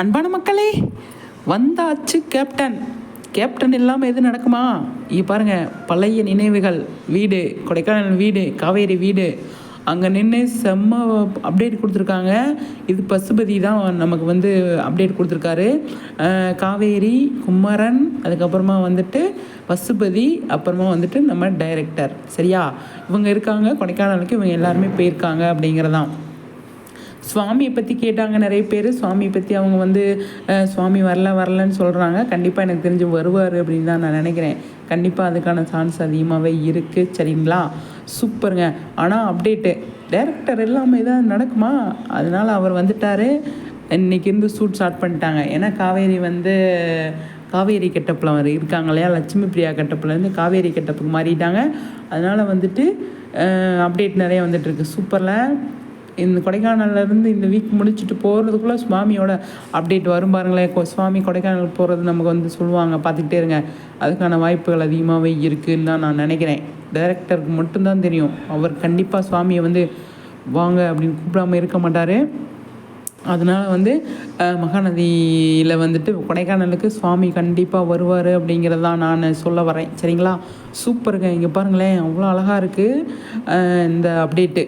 அன்பான மக்களே வந்தாச்சு கேப்டன். கேப்டன் இல்லாமல் எது நடக்குமா? இங்கே பாருங்கள் பழைய நினைவுகள். வீடு கொடைக்கானல் வீடு காவேரி வீடு. அங்கே நின்று செம்ம அப்டேட் கொடுத்துருக்காங்க. இது பசுபதி தான் நமக்கு வந்து அப்டேட் கொடுத்துருக்காரு. காவேரி குமரன் அதுக்கப்புறமா வந்துட்டு பசுபதி அப்புறமா வந்துட்டு நம்ம டைரக்டர் சரியா? இவங்க இருக்காங்க கொடைக்கானலுக்கு இவங்க எல்லாருமே போயிருக்காங்க அப்படிங்கிறதான். சுவாமியை பற்றி கேட்டாங்க நிறைய பேர். சுவாமியை பற்றி அவங்க வந்து சுவாமி வரல வரலன்னு சொல்கிறாங்க கண்டிப்பாக எனக்கு தெரிஞ்சு வருவார் அப்படின்னு தான் நான் நினைக்கிறேன். கண்டிப்பாக அதுக்கான சான்ஸ் அதிகமாகவே இருக்குது சரிங்களா? சூப்பருங்க. ஆனால் அப்டேட்டு டேரக்டர் எல்லாமே தான் நடக்குமா? அதனால் அவர் வந்துட்டார். இன்றைக்கி இருந்து ஷூட் ஸ்டார்ட் பண்ணிட்டாங்க. ஏன்னா காவேரி வந்து காவேரி கெட்டப்பில் அவர் இருக்காங்க இல்லையா? லட்சுமி பிரியா கெட்டப்லேருந்து காவேரி கெட்டப்புக்கு மாறிட்டாங்க. அதனால் வந்துட்டு அப்டேட் நிறைய வந்துட்டுருக்கு சூப்பரில். இந்த கொடைக்கானல்ல இருந்து இந்த வீக் முடிச்சுட்டு போகிறதுக்குள்ளே சுவாமியோட அப்டேட் வரும் பாருங்களேன். கோ சுவாமி கொடைக்கானல் போகிறது நமக்கு வந்து சொல்லுவாங்க. பார்த்துக்கிட்டே இருங்க. அதுக்கான வாய்ப்புகள் அதிகமாகவே இருக்குன்னு தான் நான் நினைக்கிறேன். டைரக்டருக்கு மட்டும்தான் தெரியும். அவர் கண்டிப்பாக சுவாமியை வந்து வாங்க அப்படின்னு கூப்பிடாம இருக்க மாட்டார். அதனால் வந்து மகாநதியில் வந்துட்டு கொடைக்கானலுக்கு சுவாமி கண்டிப்பாக வருவார் அப்படிங்கிறது தான் நான் சொல்ல வரேன். சரிங்களா? சூப்பருங்க. இங்கே பாருங்களேன். அவ்வளோ அழகாக இருக்குது இந்த அப்டேட்டு